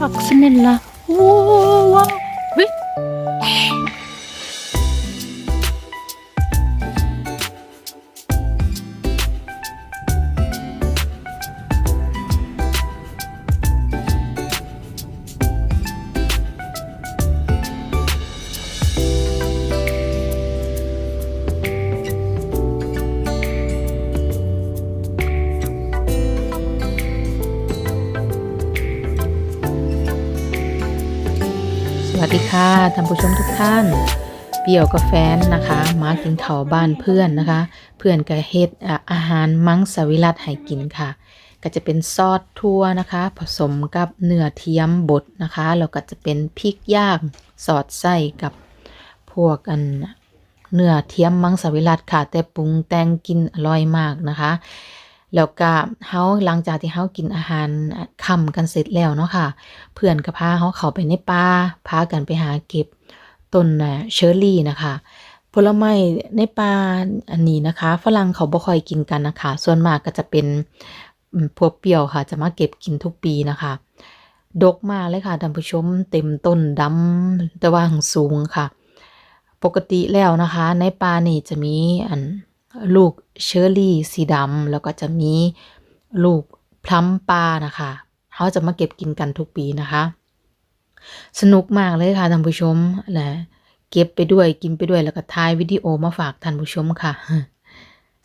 ako nila. Wow! ดีค่ะท่านผู้ชมทุกท่านเปี่ยวกับแฟนนะคะ มากินข้าวบ้านเพื่อนนะคะ เพื่อนก็เฮ็ดอะอาหารมังสวิรัตให้กินค่ะ ก็จะเป็นซอสทั่วนะคะ ผสมกับเนื้อเทียมบดนะคะแล้วก็จะเป็นพริกย่างสอดไส้กับพวกอันเนื้อเทียมมังสวิรัตค่ะ แต่ปรุงแต่งกินอร่อยมากนะคะ แล้วก็เฮาหลังจากที่เฮากินอาหารค่ำกันเสร็จแล้วเนาะค่ะ เพื่อนก็พาเฮาเข้าไปในป่าพากันไปหาเก็บต้นเชอร์รี่นะคะผลไม้ในป่าอันนี้นะคะ ฝรั่งเขาบ่ค่อยกินกันนะคะ ส่วนมากก็จะเป็นพวกเปรี้ยวค่ะ จะมาเก็บกินทุกปีนะคะ ดกมากเลยค่ะท่านผู้ชมเต็มต้นดำแต่ว่างสูงค่ะ ปกติแล้วนะคะ ในป่านี่จะมีอัน ลูกเชอร์รี่สีดำแล้วก็จะมีลูกพลัมปลานะคะเขาจะมาเก็บกินกันทุกปีนะคะ สนุกมากเลยค่ะท่านผู้ชมและเก็บไปด้วยกินไปด้วยแล้วก็ถ่ายวิดีโอมาฝากท่านผู้ชมค่ะ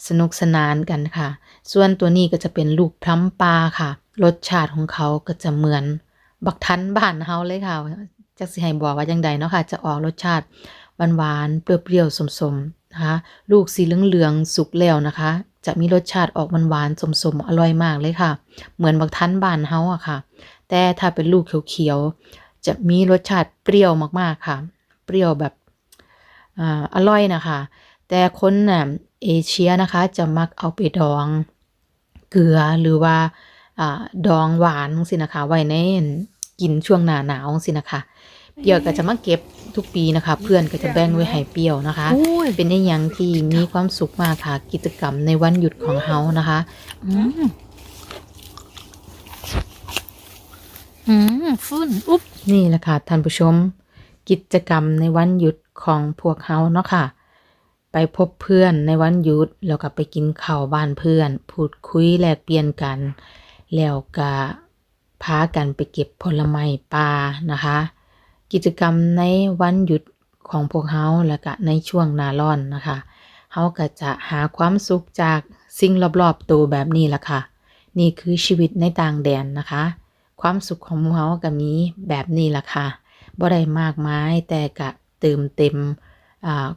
สนุกสนานกันค่ะ ส่วนตัวนี้ก็จะเป็นลูกพลัมปลาค่ะ รสชาติของเขาก็จะเหมือนบักทันบ้านเฮาเลยค่ะจักสิให้บอกว่าจังใดเนาะค่ะ จะออกรสชาติหวานๆเปรี้ยวๆสมๆ นะคะลูกสีเหลืองๆสุกแล้วนะคะ จะมีรสชาติออกหวานๆสมๆอร่อยมากเลยค่ะ เหมือนบักทันบานเฮาอะค่ะ แต่ถ้าเป็นลูกเขียวๆจะมีรสชาติเปรี้ยวมากๆค่ะ เปรี้ยวแบบออร่อยนะคะ แต่คนน่ะเอเชียนะคะจะมักเอาไปดองเกลือหรือว่าอ่าดองหวานสินะคะ ไว้ในกินช่วงหน้าหนาวสินะคะ เปรี้ยวก็จะมาเก็บทุกปีนะคะ เพื่อนก็จะแบ่งไว้ให้เปรี้ยวนะคะ Oj. เป็นในอย่างที่มีความสุขมากค่ะ กิจกรรมในวันหยุดของเฮานะคะ Mm. Mm, fun. Upp. นี่แหละค่ะท่านผู้ชม กิจกรรมในวันหยุดของพวกเฮาเนาะค่ะ ไปพบเพื่อนในวันหยุดแล้วก็ไปกินข้าวบ้านเพื่อน พูดคุยแลกเปลี่ยนกัน แล้วก็พากันไปเก็บผลไม้ป่านะคะ กิจกรรมในวันหยุดของพวกเฮาแล้วก็ในช่วงหนาร้อนนะคะเฮาก็จะหาความสุขจากสิ่งรอบๆตัวแบบนี้ละค่ะ นี่คือชีวิตในต่างแดนนะคะ ความสุขของหมู่เฮาก็มีแบบนี้ล่ะค่ะบ่ได้มากมายแต่ก็เติมเต็ม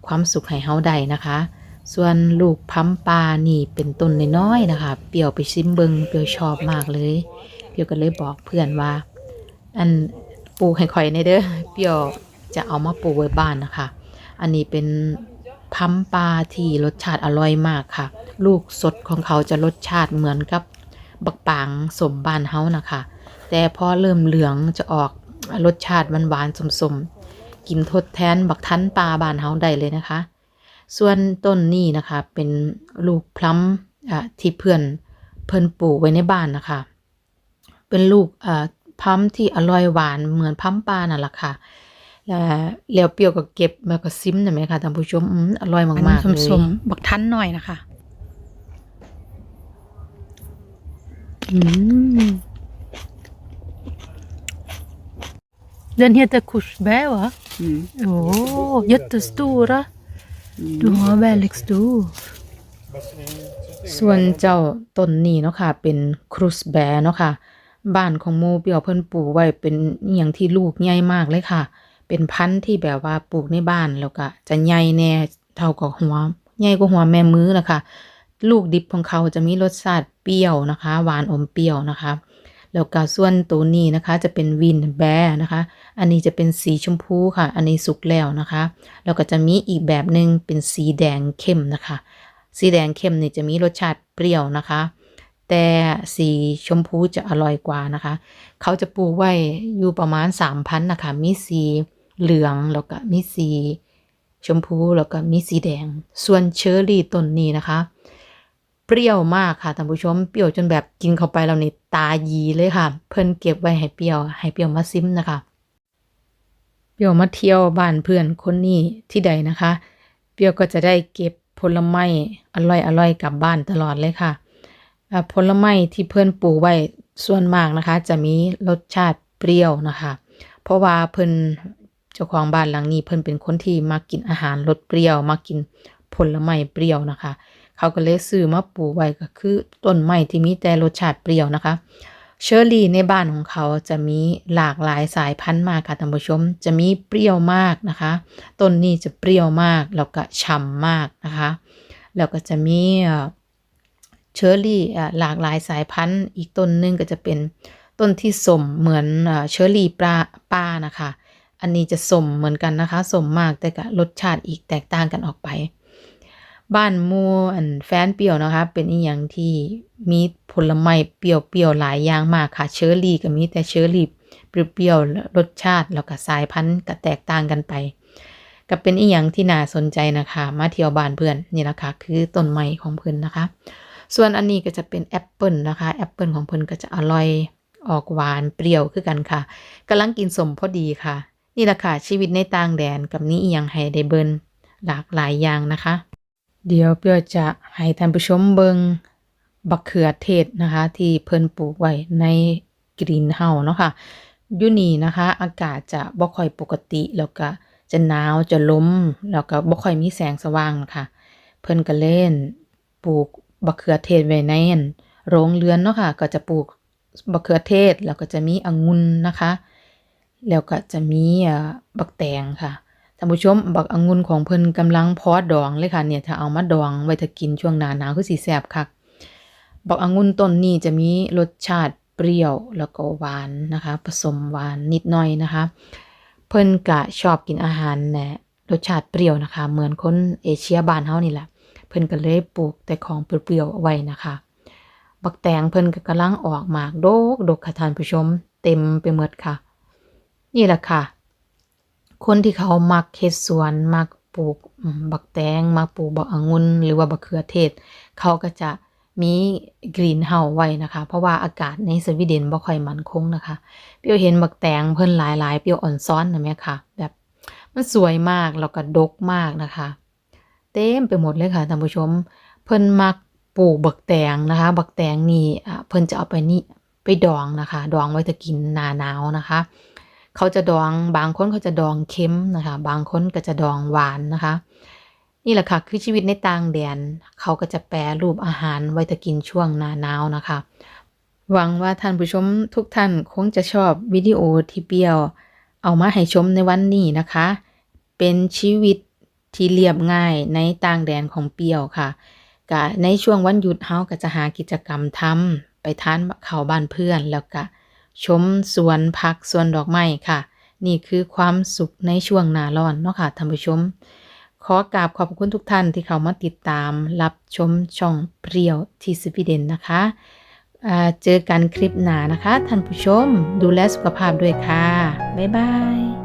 ความสุขให้เฮาได้นะคะ ส่วนลูกพัมปลานี่เป็นต้นน้อยๆนะคะ เปรียวไปซิมเบิงเปรียวชอบมากเลย เปรียวก็เลยบอกเพื่อนว่า อัน ปลูกให้ข่อยในเด้อเปียวจะเอามาปลูกไว้บ้านนะคะ อันนี้เป็นพัมปลาที่รสชาติอร่อยมากค่ะ ลูกสดของเขาจะรสชาติเหมือนกับบักปางสมบ้านเฮานะคะ แต่พอเริ่มเหลืองจะออกรสชาติหวานๆสมๆ กินทดแทนบักทันปลาบานเฮาได้เลยนะคะ ส่วนต้นนี้นะคะเป็นลูกพลัมที่เพื่อนเพิ่นปลูกไว้ในบ้านนะคะ เป็นลูกอ่า พลัมที่อร่อยหวานเหมือนพลัมปลานั่นแหละค่ะแล้วแล้วเปรี้ยวก็เก็บแล้วก็ซิมนะไหมคะท่านผู้ชมอืมอร่อยมากๆเลยสมๆบักทันหน่อยนะคะ Mm. Den heter korsbär va? Mm. Åh, jättestora. Du har väldigt stor. ส่วนเจ้าต้นนี้เนาะค่ะ เป็นครุสแบร์เนาะค่ะ บ้านของหมูเปียวเพิ่นปลูกไว้เป็นอย่างที่ลูกใหญ่มากเลยค่ะ เป็นพันธุ์ที่แบบว่าปลูกในบ้านแล้วก็จะใหญ่แน่เท่ากับหัวใหญ่กว่าหัวแม่มือนะคะลูกดิบของเขาจะมีรสชาติเปรี้ยวนะคะ หวานอมเปรี้ยวนะคะแล้วก็ส่วนตัวนี้นะคะจะเป็นวินแบร์นะคะ อันนี้จะเป็นสีชมพูค่ะ อันนี้สุกแล้วนะคะแล้วก็จะมีอีกแบบหนึ่งเป็นสีแดงเข้มนะคะ สีแดงเข้มนี่จะมีรสชาติเปรี้ยวนะคะ แต่สีชมพูจะอร่อยกว่านะคะ เขาจะปลูกไว้อยู่ประมาณสามพันนะคะ มีสีเหลืองแล้วก็มีสีชมพูแล้วก็มีสีแดง ส่วนเชอร์รี่ต้นนี้นะคะ เปรี้ยวมากค่ะท่านผู้ชม เปรี้ยวจนแบบกินเข้าไปแล้วนี่ตายีเลยค่ะ เพิ่นเก็บไว้ให้เปรี้ยวให้เปรี้ยวมาซิมนะคะ เปรี้ยวมาเที่ยวบ้านเพื่อนคนนี้ที่ใดนะคะ เปรี้ยวก็จะได้เก็บผลไม้อร่อยอร่อยๆกลับบ้านตลอดเลยค่ะ ผลไม้ที่เพื่อนปลูกไว้ส่วนมากนะคะ จะมีรสชาติเปรี้ยวนะคะ เพราะว่าเพิ่อนเจ้าของบ้านหลังนี้ เพิ่อนเป็นคนที่มักกินอาหารรสเปรี้ยวมักกินผลไม้เปรี้ยวนะคะ เขาก็เลยซื้อมาปลูกไว้ก็คือต้นไม้ที่มีแต่รสชาติเปรี้ยวนะคะ เชอร์รี่ในบ้านของเขาจะมีหลากหลายสายพันธุ์มากค่ะท่านผู้ชม จะมีเปรี้ยวมากนะคะ ต้นนี้จะเปรี้ยวมากแล้วก็ฉ่ำมากนะคะ แล้วก็จะมี เชอร์รี่หลากหลายสายพันธุ์ อีกต้นหนึงก็จะเป็นต้นที่สมเหมือนเชอร์รี่ปลาป้านะคะ อันนี้จะสมเหมือนกันนะคะสมมากแต่ก็รสชาติอีกแตกต่างกันออกไป บ้านมูอันแฟนเปรี้ยวนะคะ เป็นอีหยังที่มีผลไม้เปรี้ยวๆหลายอย่างมากค่ะ เชอร์รี่ก็มีแต่เชอร์รี่เปรี้ยวๆรสชาติแล้วก็สายพันธุ์ก็แตกต่างกันไปก็เป็นอีหยังที่น่าสนใจนะคะ มาเที่ยวบ้านเพื่อนนี่นะคะคือต้นไม้ของเพื่อนนะคะ ส่วนอันนี้ก็จะเป็นแอปเปิลนะคะแอปเปิลของเพื่นก็จะอร่อยออกหวานเปรี้ยวคือกันค่ะกำลังกินสมพอดีค่ะ นี่แหละค่ะชีวิตในต่างแดนกับนี้อียังให้ได้เบินหลากหลายอย่างนะคะ เดี๋ยวเปียวจะให้ท่านผู้ชมเบิงบักเขือเทศนะคะ ที่เพิ่นปลูกไว้ในกรีนเฮาส์เนาะค่ะยู่นี่นะคะ อากาศจะบ่ค่อยปกติแล้วก็จะหนาวจะล้มแล้วก็บ่ค่อยมีแสงสว่างะค่ะเพิ่นก็เล่นปลูก บักเขือเทศไว้ในนโรงเรือนเนาะค่ะ ก็จะปลูกบักเขือเทศแล้วก็จะมีองุ่นนะคะ แล้วก็จะมีบักแตงค่ะท่านผู้ชมบักองุ่นของเพิ่นกำลังเพอดองเลยค่ะเนี่ยถ้าเอามาดองไว้ถ้ากินช่วงหน้าหนาวคือสิแซ่บคักบักองุ่นต้นนี้จะมีรสชาติเปรี้ยวแล้วก็หวานนะคะ ผสมหวานนิดหน่อยนะคะ เพิ่นก็ชอบกินอาหารแนะรสชาติเปรี้ยวนะคะ เหมือนคนเอเชียบ้านเฮานี่แหละ เพิ่นก็เลยปลูกแต่ของเปรี้ยวๆเอาไว้นะคะ บักแตงเพิ่นก็กำลังออกหมากโดกดกค่ะท่านผู้ชม เต็มไปหมดค่ะ นี่แหละค่ะ คนที่เขามักเฮ็ดสวนมักปลูกบักแตงมักปลูกบักองุ่นหรือว่าบักเขือเทศ เขาก็จะมีกรีนเฮาไว้นะคะ เพราะว่าอากาศในสวีเดนบ่ค่อยมั่นคงนะคะ เปียวเห็นบักแตงเพิ่นหลายๆ เปียวอ่อนซ้อนนะแม่ค่ะ แบบมันสวยมากแล้วก็ดกมากนะคะ ต็มไปหมดเลยค่ะท่านผู้ชม เพิ่นมักปลูกบักแตงนะคะ บักแตงนี่เพิ่นจะเอาไปนี่ไปดองนะคะ ดองไว้จะกินหนาหนาวนะคะ เขาจะดองบางคนเขาจะดองเค็มนะคะ บางคนก็จะดองหวานนะคะ นี่แหละค่ะคือชีวิตในต่างแดน เขาก็จะแปรรูปอาหารไว้จะกินช่วงหนาหนาวนะคะ หวังว่าท่านผู้ชมทุกท่านคงจะชอบวิดีโอที่เปรียว เอามาให้ชมในวันนี้นะคะ เป็นชีวิต ที่เรียบง่ายในต่างแดนของเปียวค่ะกะในช่วงวันหยุดเฮาก็จะหากิจกรรมทำไปทานข้าวบ้านเพื่อนแล้วก็ชมสวนผักสวนดอกไม้ค่ะ นี่คือความสุขในช่วงหน้าร้อนเนาะค่ะท่านผู้ชม ขอกราบขอบคุณทุกท่านที่เข้ามาติดตามรับชมช่องเปรียวที่สวีเดนนะคะเจอกันคลิปหน้านะคะท่านผู้ชมดูแลสุขภาพด้วยค่ะ บ๊ายบาย